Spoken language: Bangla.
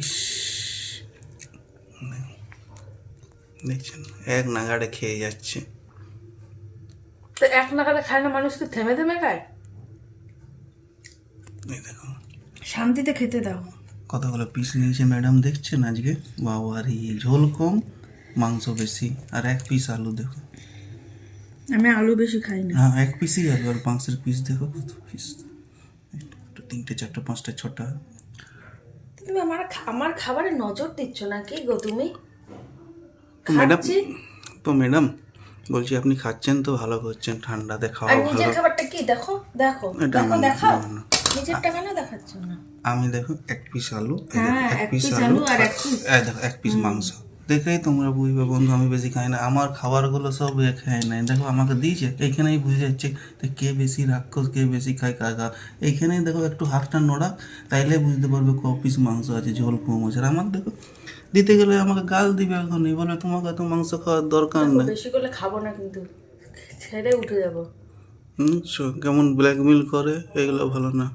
ইস দেখছেন এক নাগাড়ে খেয়ে যাচ্ছে। তো এক নাগারে খায় না মানুষ কি থেমে থেমে খায়? দেখো। শান্তিতে খেতে দাও। কতগুলো পিস নিয়েছে ম্যাডাম দেখছেন আজকে? বাবার ঝোল কম মাংস বেশি আর এক পিস আলু দেখো। আমি আলু বেশি খাই না। হ্যাঁ এক পিসই আলু আর মাংসের পিস দেখো কত পিস তিনটে চারটে পাঁচটা ছটা। তুমি আমার আমার খাবারে নজর দিচ্ছ না কি গো তুমি? তো ম্যাডাম তো ম্যাডাম বলছি আপনি খাচ্ছেন তো ভালো করছেন ঠান্ডাতে খাওয়া ভালো। নিজের খাবারটা কি? দেখো দেখো। দেখো দেখাও। না, না। নিজেরটা কেন দেখাচ্ছ না? আমি দেখো এক পিস আলু হ্যাঁ, এক পিস আলু আর এক piece- দেখো এক পিস মাংস। দেখেই তোমরা বুঝবে বন্ধু আমি বেশি খাই না। আমার খাবারগুলো সব এ খাই না দেখো আমাকে দিয়েছে এইখানেই বুঝে যাচ্ছে যে কে বেশি রাক্ষস কে বেশি খায় কার কার। এইখানেই দেখো একটু হাতটা নোড়া তাইলে বুঝতে পারবে ক পিস মাংস আছে ঝোল কম আছে। আর আমার দেখো দিতে গেলে আমাকে গাল দিবে এখনই বলে তোমাকে এত মাংস খাওয়ার দরকার নেই। বেশি করলে খাব না কিন্তু ছেড়ে উঠে যাব। হুম কেমন ব্ল্যাকমেল করে এগুলো ভালো না।